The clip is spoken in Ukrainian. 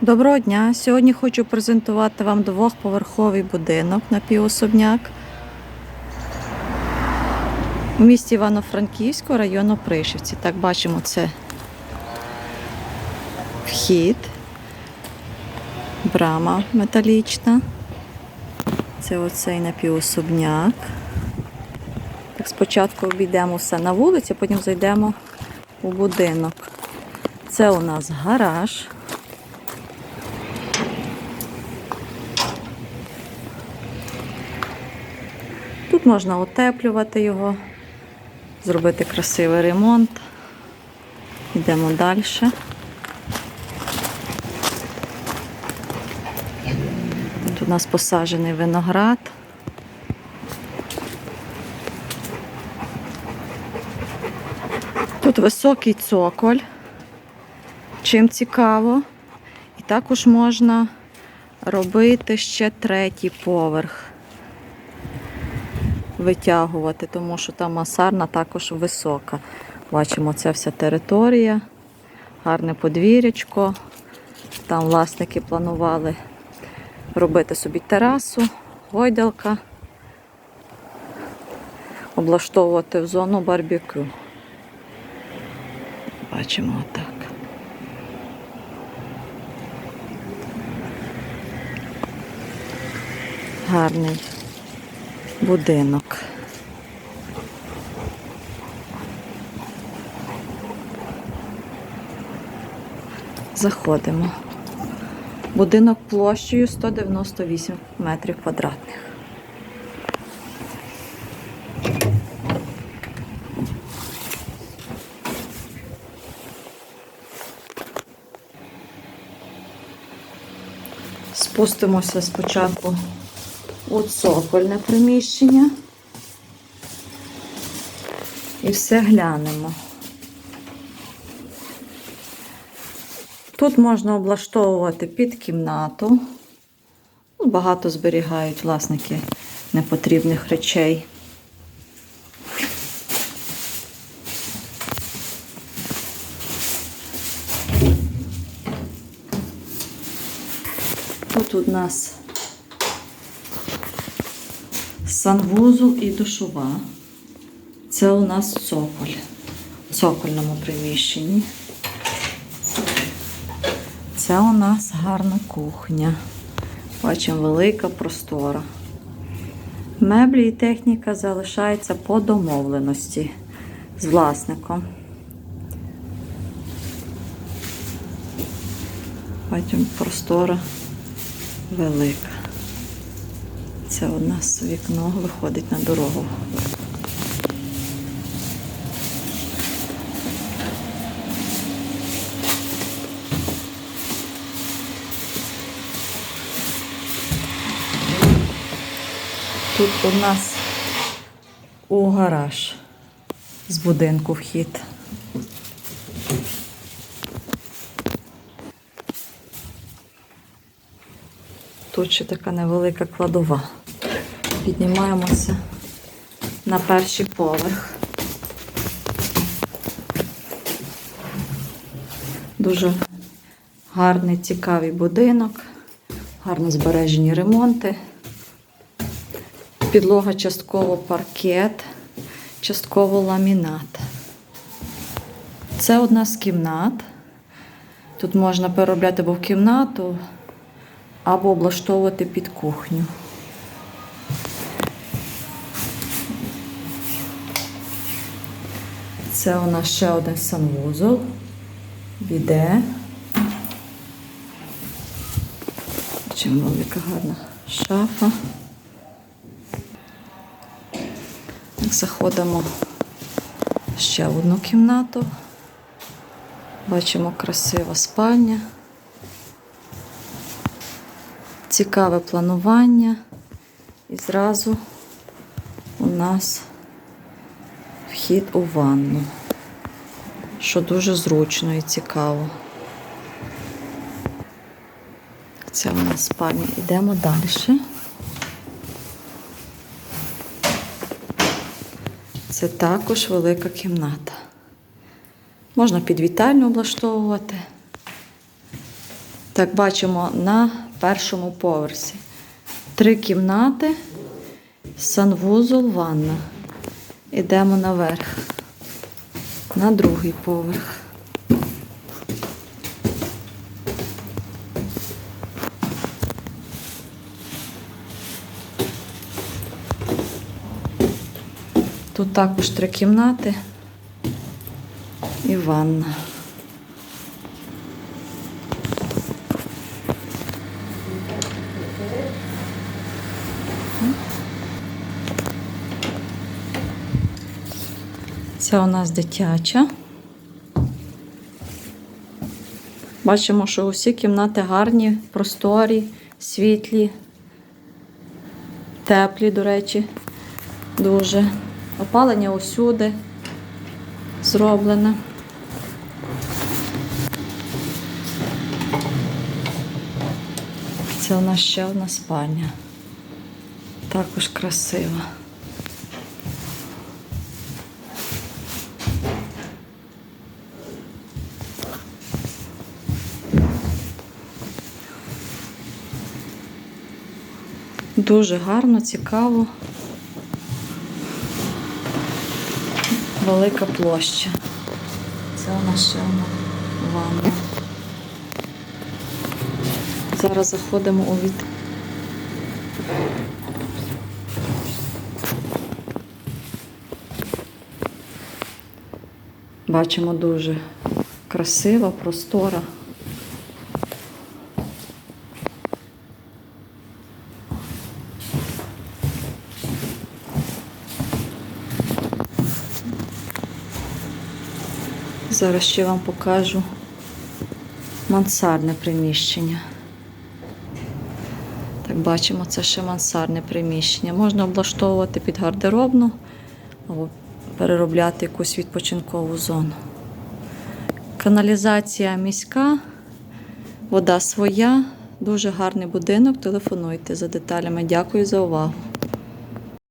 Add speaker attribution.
Speaker 1: Доброго дня! Сьогодні хочу презентувати вам двохповерховий будинок напівособняк у місті Івано-Франківську, району Пришівці. Так, бачимо, це вхід, брама металічна. Це оцей напівособняк. Так, спочатку обійдемо все на вулиці, потім зайдемо у будинок. Це у нас гараж. Тут можна утеплювати його, зробити красивий ремонт. Йдемо далі. Тут у нас посаджений виноград. Тут високий цоколь. Чим цікаво. І також можна робити ще третій поверх витягувати, тому що там масарна також висока. Бачимо, це вся територія, гарне подвір'ячко. Там власники планували робити собі терасу, гойдалка, облаштовувати в зону барбекю. Бачимо отак. Гарний будинок. Заходимо. Будинок площею 198 метрів квадратних. Спустимося спочатку у цокольне приміщення. І все глянемо. Тут можна облаштовувати під кімнату. Ну, Багато зберігають власники непотрібних речей. Тут у нас санвузол і душова. Це у нас цоколь в цокольному приміщенні. Це у нас гарна кухня. Бачимо, велика простора. Меблі і техніка залишаються по домовленості з власником. Бачимо, простора велика. Це у нас вікно виходить на дорогу. Тут у нас у гараж з будинку вхід. Тут ще така невелика кладова. Піднімаємося на перший поверх. Дуже гарний, цікавий будинок, гарно збережені ремонти. Підлога частково паркет, частково ламінат. Це одна з кімнат. Тут можна переробляти або в кімнату, або облаштовувати під кухню. Це у нас ще один санвузол, біде. Чим велика гарна шафа. Заходимо ще в одну кімнату. Бачимо красива спальня. Цікаве планування. І зразу у нас вхід у ванну, що дуже зручно і цікаво. Це у нас спальня. Йдемо далі. Це також велика кімната. Можна підвітальню облаштовувати. Так, бачимо на першому поверсі. Три кімнати, санвузол, ванна. Ідемо наверх. На другий поверх. Тут також три кімнати і ванна. Це у нас дитяча. Бачимо, що усі кімнати гарні, просторі, світлі, теплі, до речі, дуже. Опалення усюди зроблене. Це у нас ще одна спальня. Також красива. Дуже гарно, цікаво. Велика площа. Це одна ванна. Зараз заходимо у від. Бачимо дуже красива, простора. Зараз ще вам покажу мансардне приміщення. Так, бачимо, це ще мансардне приміщення. Можна облаштовувати під гардеробну або переробляти якусь відпочинкову зону. Каналізація міська, вода своя, дуже гарний будинок. Телефонуйте за деталями. Дякую за увагу.